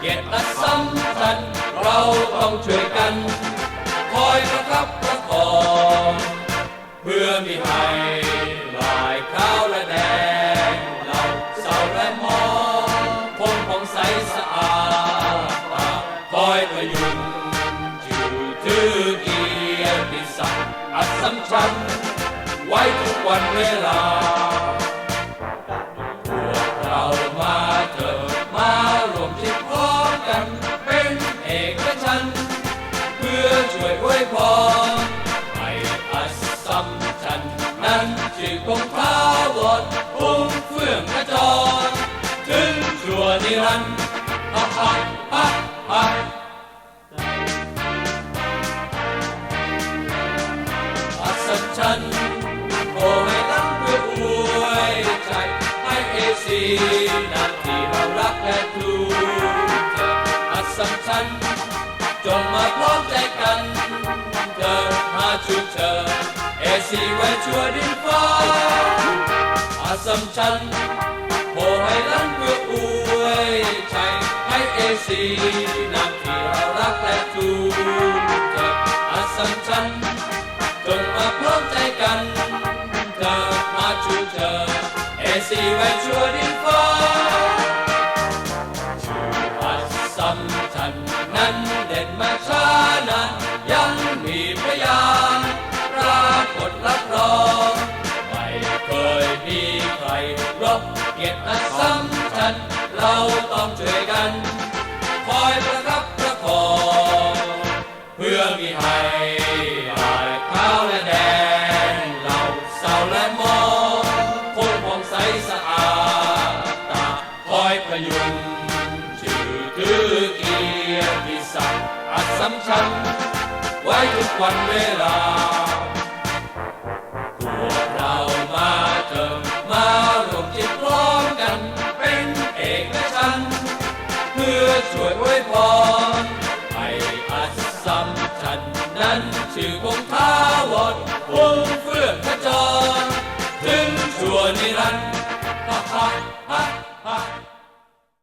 เกียรติอันสำคัญเราต้องช่วยกัน คอยประคับประคองเพื่อมีให้ลายขาวและแดงเราเศร้าและมองคงผ่องใสสะอาดตาคอยพยุงชื่อถือเกียรติศักดิ์อัศมชันไว้ทุกวันเวลา คงท้าวรพุ่งเฟื่องกระจร ถึงชั่วนิรันดร์ฮ่าฮ่าฮ่าฮ่าอัศชันโอ้ให้ล้ำเพื่ออวยใจให้เอซีนาที่เรารักและทูเธออัศชันจงมาพร้อมใจกันเกิดมาชุกเชิญ เอซีไว้ชั่วดินฟ้าอัศชันโอให้ล้ำเพื่ออวยใจให้เอซีนาที่เรารักและทูเธออัศชันจงมาพร้อมใจกันเกิดมาชูเชิญเอซีไว้ชั่วดินฟ้าชื่ออัศสัมชันนั้น เกียรติอัศสัมชันเราต้องช่วยกัน คอยประคับประคองเพื่อมีให้ลายขาวและแดงเราเศร้าและมองคงผ่องใสสะอาดตาคอยพยุงชื่อถือเกียรติศักดิ์อัศมชันไว้ทุกวันเวลา สัมชันนั้นชื่อวงท้าวรพุ่งเฟื่องขจรถึงชั่วนิรันดร์ฮ่าฮ่าฮ่า